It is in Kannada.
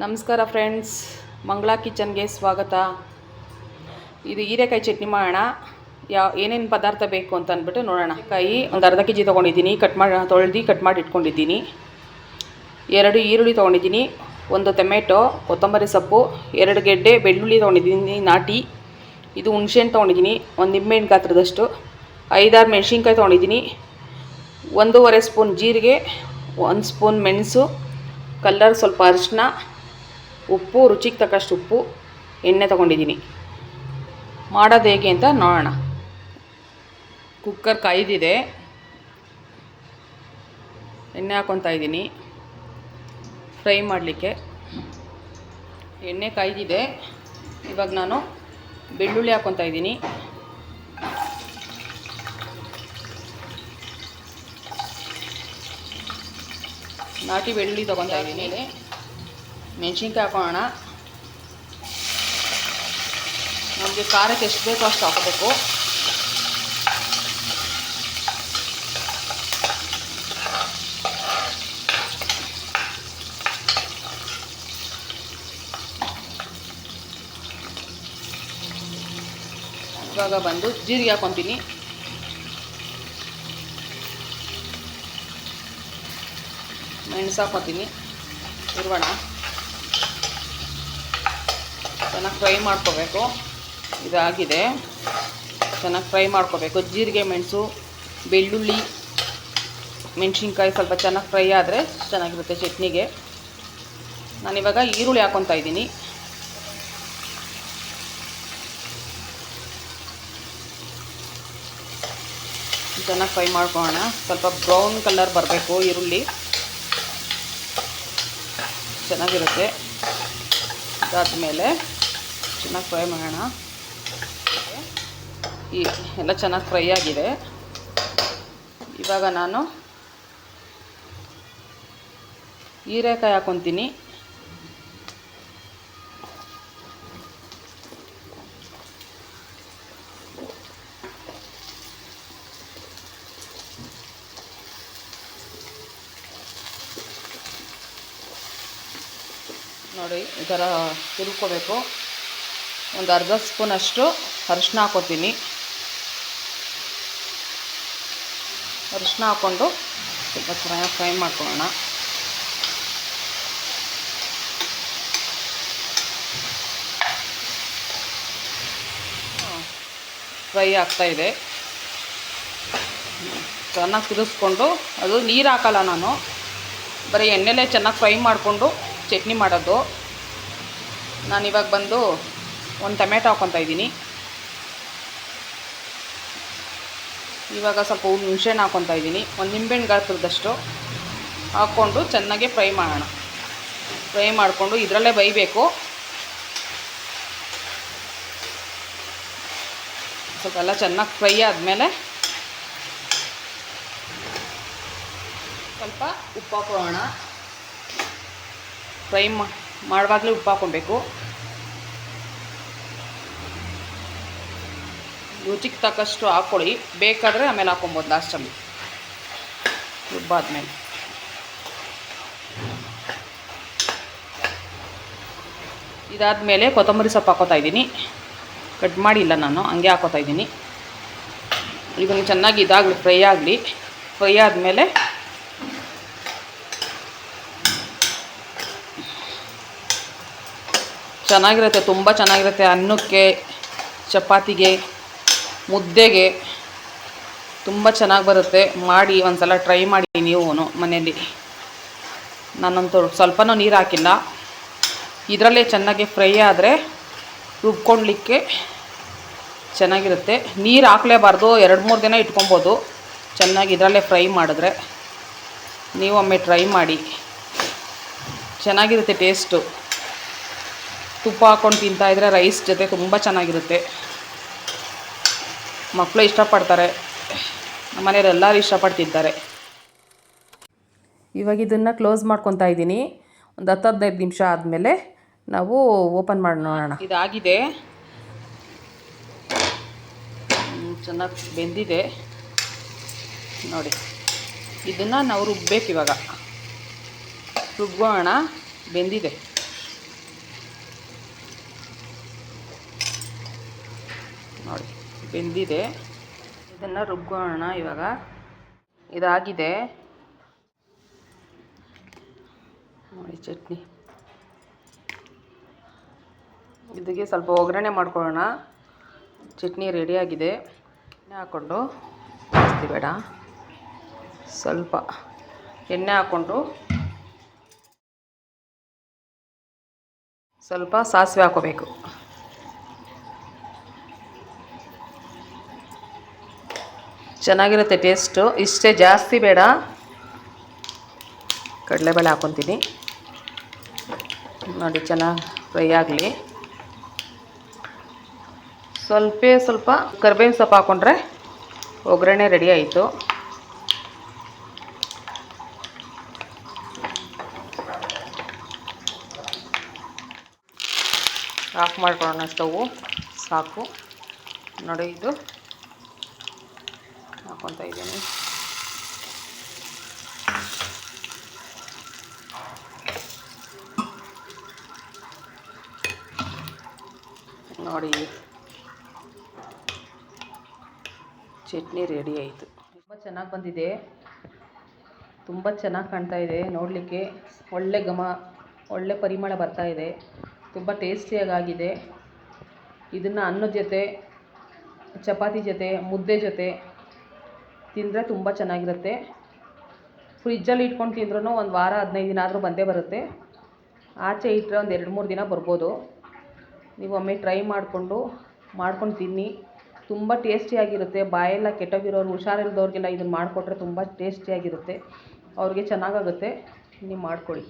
ನಮಸ್ಕಾರ ಫ್ರೆಂಡ್ಸ್ ಮಂಗಳಾ ಕಿಚನ್ಗೆ ಸ್ವಾಗತ. ಇದು ಹೀರೆಕಾಯಿ ಚಟ್ನಿ ಮಾಡೋಣ. ಯಾವ ಏನೇನು ಪದಾರ್ಥ ಬೇಕು ಅಂತ ಅಂದ್ಬಿಟ್ಟು ನೋಡೋಣ. ಕಾಯಿ ಒಂದು ಅರ್ಧ ಕೆ ಜಿ ತೊಗೊಂಡಿದ್ದೀನಿ, ಕಟ್ ಮಾಡಿ, ತೊಳೆದು ಕಟ್ ಮಾಡಿ ಇಟ್ಕೊಂಡಿದ್ದೀನಿ. ಎರಡು ಈರುಳ್ಳಿ ತೊಗೊಂಡಿದ್ದೀನಿ, ಒಂದು ಟೊಮೆಟೊ, ಕೊತ್ತಂಬರಿ ಸೊಪ್ಪು, ಎರಡು ಗೆಡ್ಡೆ ಬೆಳ್ಳುಳ್ಳಿ ತೊಗೊಂಡಿದ್ದೀನಿ, ನಾಟಿ. ಇದು ಹುಣ್ಸೆಹಣ್ಣು ತೊಗೊಂಡಿದ್ದೀನಿ, ಒಂದು ನಿಂಬೆಹಣ್ಣು ಗಾತ್ರದಷ್ಟು. ಐದಾರು ಮೆಣಸಿನ್ಕಾಯಿ ತೊಗೊಂಡಿದ್ದೀನಿ, ಒಂದೂವರೆ ಸ್ಪೂನ್ ಜೀರಿಗೆ, ಒಂದು ಸ್ಪೂನ್ ಮೆಣಸು, ಕಲ್ಲರ್ ಸ್ವಲ್ಪ ಅರಿಶಿನ ಉಪ್ಪು, ರುಚಿಗೆ ತಕ್ಕಷ್ಟು ಉಪ್ಪು, ಎಣ್ಣೆ ತಗೊಂಡಿದ್ದೀನಿ. ಮಾಡೋದು ಹೇಗೆ ಅಂತ ನೋಡೋಣ. ಕುಕ್ಕರ್ ಕಾಯ್ದಿದೆ. ಎಣ್ಣೆ ಹಾಕ್ಕೊತಾ ಇದ್ದೀನಿ. ಫ್ರೈ ಮಾಡಲಿಕ್ಕೆ. ಎಣ್ಣೆ ಕಾಯ್ದಿದೆ. ಇವಾಗ ನಾನು ಬೆಳ್ಳುಳ್ಳಿ ಹಾಕ್ಕೊತಾ ಇದ್ದೀನಿ. ನಾಟಿ ಬೆಳ್ಳುಳ್ಳಿ ತೊಗೊತಾ ಇದ್ದೀನಿ. ಮೆಣಸಿನ್ಕಾಯಿ ಹಾಕೋಣ ನಮಗೆ ಖಾರಕ್ಕೆ ಎಷ್ಟು ಬೇಕೋ ಅಷ್ಟು ಹಾಕಬೇಕು. ಇವಾಗ ಬಂದು ಜೀರಿಗೆ ಹಾಕೊತೀನಿ. ಮೆಣಸು ಹಾಕೊತೀನಿ. ಇರುವಣ ಚೆನ್ನಾಗಿ ಫ್ರೈ ಮಾಡ್ಕೋಬೇಕು. ಇದಾಗಿದೆ. ಚೆನ್ನಾಗಿ ಫ್ರೈ ಮಾಡ್ಕೋಬೇಕು. ಜೀರಿಗೆ, ಮೆಣಸು, ಬೆಳ್ಳುಳ್ಳಿ, ಮೆಣಸಿನ್ಕಾಯಿ ಸ್ವಲ್ಪ ಚೆನ್ನಾಗಿ ಫ್ರೈ ಆದರೆ ಚೆನ್ನಾಗಿರುತ್ತೆ ಚಟ್ನಿಗೆ. ನಾನಿವಾಗ ಈರುಳ್ಳಿ ಹಾಕೊತಾ ಇದ್ದೀನಿ. ಚೆನ್ನಾಗಿ ಫ್ರೈ ಮಾಡ್ಕೊಳ್ಳೋಣ. ಸ್ವಲ್ಪ ಬ್ರೌನ್ ಕಲರ್ ಬರಬೇಕು ಈರುಳ್ಳಿ. ಚೆನ್ನಾಗಿರುತ್ತೆ. ಅದಾದಮೇಲೆ ಚೆನ್ನಾಗಿ ಫ್ರೈ ಮಾಡೋಣ. ಈ ಎಲ್ಲ ಚೆನ್ನಾಗಿ ಫ್ರೈ ಆಗಿದೆ. ಇವಾಗ ನಾನು ಹೀರೆಕಾಯಿ ಹಾಕೊತೀನಿ. ನೋಡಿ, ಈ ಥರ ತಿರುಗ್ಕೋಬೇಕು ಒಂದು ಅರ್ಧ ಸ್ಪೂನಷ್ಟು ಅರಿಶಿನ ಹಾಕೋತೀನಿ. ಅರಿಶಿನ ಹಾಕ್ಕೊಂಡು ಸ್ವಲ್ಪ ಚೆನ್ನಾಗಿ ಫ್ರೈ ಮಾಡ್ಕೊಳ್ಳೋಣ. ಫ್ರೈ ಆಗ್ತಾಯಿದೆ ಚೆನ್ನಾಗಿ ಕುದಿಸ್ಕೊಂಡು ಅದು ನೀರು ಹಾಕಲ್ಲ ನಾನು. ಬರೀ ಎಣ್ಣೆಲೇ ಚೆನ್ನಾಗಿ ಫ್ರೈ ಮಾಡಿಕೊಂಡು ಚಟ್ನಿ ಮಾಡೋದು. ನಾನಿವಾಗ ಬಂದು ಒಂದು ಟೊಮೆಟೊ ಹಾಕ್ಕೊತಾ ಇದ್ದೀನಿ. ಇವಾಗ ಸ್ವಲ್ಪ ಹುಣಸೆಹಣ್ಣು ಹಾಕ್ಕೊತಾ ಇದ್ದೀನಿ. ಒಂದು ನಿಂಬೆಹಣ್ಣು ಗಾತ್ರದಷ್ಟು ಹಾಕ್ಕೊಂಡು ಚೆನ್ನಾಗಿ ಫ್ರೈ ಮಾಡೋಣ. ಫ್ರೈ ಮಾಡಿಕೊಂಡು ಇದರಲ್ಲೇ ಬೈಬೇಕು ಸ್ವಲ್ಪ ಎಲ್ಲ ಚೆನ್ನಾಗಿ ಫ್ರೈ ಆದಮೇಲೆ ಸ್ವಲ್ಪ ಉಪ್ಪು ಹಾಕೋಣ. ಫ್ರೈ ಮಾಡುವಾಗಲೇ ಉಪ್ಪು ಹಾಕ್ಕೊಬೇಕು. ರುಚಿಗೆ ತಕ್ಕಷ್ಟು ಹಾಕ್ಕೊಳ್ಳಿ ಬೇಕಾದರೆ ಆಮೇಲೆ ಹಾಕ್ಕೊಬೋದು ಲಾಸ್ಟಲ್ಲಿ ರುಬ್ಬಾದ್ಮೇಲೆ. ಇದಾದಮೇಲೆ ಕೊತ್ತಂಬರಿ ಸೊಪ್ಪು ಹಾಕೋತಾ ಇದ್ದೀನಿ. ಕಟ್ ಮಾಡಿಲ್ಲ ನಾನು, ಹಂಗೆ ಹಾಕೋತಾ ಇದ್ದೀನಿ. ಇದನ್ನು ಚೆನ್ನಾಗಿ ಇದಾಗಲಿ, ಫ್ರೈ ಆಗಲಿ. ಫ್ರೈ ಆದಮೇಲೆ ಚೆನ್ನಾಗಿರುತ್ತೆ, ತುಂಬ ಚೆನ್ನಾಗಿರುತ್ತೆ ಅನ್ನಕ್ಕೆ, ಚಪಾತಿಗೆ. ಮುದ್ದೆಗೆ ತುಂಬ ಚೆನ್ನಾಗಿ ಬರುತ್ತೆ. ಮಾಡಿ ಒಂದು ಸಲ ಟ್ರೈ ಮಾಡಿ ನೀವು ಮನೆಯಲ್ಲಿ. ನಾನಂತೂ ಸ್ವಲ್ಪನೂ ನೀರು ಹಾಕಿಲ್ಲ. ಇದರಲ್ಲೇ ಚೆನ್ನಾಗಿ ಫ್ರೈ ಆದರೆ ರುಬ್ಕೊಳ್ಲಿಕ್ಕೆ ಚೆನ್ನಾಗಿರುತ್ತೆ. ನೀರು ಹಾಕಲೇಬಾರ್ದು, ಎರಡು ಮೂರು ದಿನ ಇಟ್ಕೊಬೋದು. ಚೆನ್ನಾಗಿ ಇದರಲ್ಲೇ ಫ್ರೈ ಮಾಡಿದ್ರೆ ನೀವು ಒಮ್ಮೆ ಟ್ರೈ ಮಾಡಿ. ಚೆನ್ನಾಗಿರುತ್ತೆ ಟೇಸ್ಟು ತುಪ್ಪ ಹಾಕ್ಕೊಂಡು ತಿಂತಾಯಿದ್ರೆ ರೈಸ್ ಜೊತೆ ತುಂಬ ಚೆನ್ನಾಗಿರುತ್ತೆ. ಮಕ್ಕಳು ಇಷ್ಟಪಡ್ತಾರೆ. ಮನೆಯವ್ರು ಎಲ್ಲರೂ ಇಷ್ಟಪಡ್ತಿದ್ದಾರೆ. ಇವಾಗ ಇದನ್ನು ಕ್ಲೋಸ್ ಮಾಡ್ಕೊತಾ ಇದ್ದೀನಿ. ಒಂದು ಹತ್ತು ಹದಿನೈದು ನಿಮಿಷ ಆದಮೇಲೆ ನಾವು ಓಪನ್ ಮಾಡಿ ನೋಡೋಣ. ಇದಾಗಿದೆ. ಚೆನ್ನಾಗಿ ಬೆಂದಿದೆ. ನೋಡಿ ಇದನ್ನು ನಾವು ರುಬ್ಬಬೇಕು ಇವಾಗ. ರುಬ್ಬೋಣ ಬೆಂದಿದೆ. ನೋಡಿ. ಬೆಂದಿದೆ. ಇದನ್ನು ರುಬ್ಬೋಣ ಇವಾಗ. ಇದಾಗಿದೆ. ನೋಡಿ ಚಟ್ನಿ. ಇದಕ್ಕೆ ಸ್ವಲ್ಪ ಒಗ್ಗರಣೆ ಮಾಡ್ಕೊಳ್ಳೋಣ. ಚಟ್ನಿ ರೆಡಿಯಾಗಿದೆ ಎಣ್ಣೆ ಹಾಕ್ಕೊಂಡು ಜಾಸ್ತಿ ಬೇಡ. ಸ್ವಲ್ಪ ಎಣ್ಣೆ ಹಾಕ್ಕೊಂಡು ಸ್ವಲ್ಪ ಸಾಸಿವೆ ಹಾಕೋಬೇಕು ಚೆನ್ನಾಗಿರುತ್ತೆ ಟೇಸ್ಟು. ಇಷ್ಟೇ ಜಾಸ್ತಿ ಬೇಡ. ಕಡಲೆಬೇಳೆ ಹಾಕ್ಕೊತೀನಿ ನೋಡಿ, ಚೆನ್ನಾಗಿ ಫ್ರೈ ಆಗಲಿ. ಸ್ವಲ್ಪ ಸ್ವಲ್ಪ ಕರ್ಬೇವಿನ ಸೊಪ್ಪು ಹಾಕ್ಕೊಂಡ್ರೆ ಒಗ್ಗರಣೆ ರೆಡಿ ಆಯಿತು. ಆಫ್ ಮಾಡ್ಕೊಳ್ಳೋಣ ಸ್ಟವ್. ಸಾಕು. ನೋಡಿ, ಇದು ಹಾಕ್ಕೊತಾ ಇದ್ದೀನಿ. ನೋಡಿ. ಚಟ್ನಿ ರೆಡಿ ಆಯಿತು. ತುಂಬ ಚೆನ್ನಾಗಿ ಬಂದಿದೆ. ತುಂಬ ಚೆನ್ನಾಗಿ ಕಾಣ್ತಾ ಇದೆ ನೋಡಲಿಕ್ಕೆ. ಒಳ್ಳೆ ಘಮ, ಒಳ್ಳೆ ಪರಿಮಳ ಬರ್ತಾ ಇದೆ. ತುಂಬ ಟೇಸ್ಟಿಯಾಗಿದೆ ಇದನ್ನು ಅನ್ನದ ಜೊತೆ, ಚಪಾತಿ ಜೊತೆ, ಮುದ್ದೆ ಜೊತೆ ತಿಂದರೆ ತುಂಬ ಚೆನ್ನಾಗಿರುತ್ತೆ. ಫ್ರಿಜ್ಜಲ್ಲಿ ಇಟ್ಕೊಂಡು ತಿಂದ್ರೂ ಒಂದು ವಾರ, ಹದಿನೈದು ದಿನ ಆದರೂ ಬಂದೇ ಬರುತ್ತೆ. ಆಚೆ ಇಟ್ಟರೆ ಒಂದು ಎರಡು ಮೂರು ದಿನ ಬರ್ಬೋದು. ನೀವು ಒಮ್ಮೆ ಟ್ರೈ ಮಾಡಿಕೊಂಡು, ಮಾಡ್ಕೊಂಡು ತಿನ್ನಿ. ತುಂಬ ಟೇಸ್ಟಿಯಾಗಿರುತ್ತೆ ಬಾಯೆಲ್ಲ ಕೆಟ್ಟೋಗಿರೋರು, ಹುಷಾರಿಲ್ದವ್ರಿಗೆಲ್ಲ ಇದನ್ನು ಮಾಡಿಕೊಟ್ರೆ ತುಂಬ ಟೇಸ್ಟಿಯಾಗಿರುತ್ತೆ ಅವ್ರಿಗೆ ಚೆನ್ನಾಗಾಗುತ್ತೆ. ನೀವು ಮಾಡ್ಕೊಳ್ಳಿ.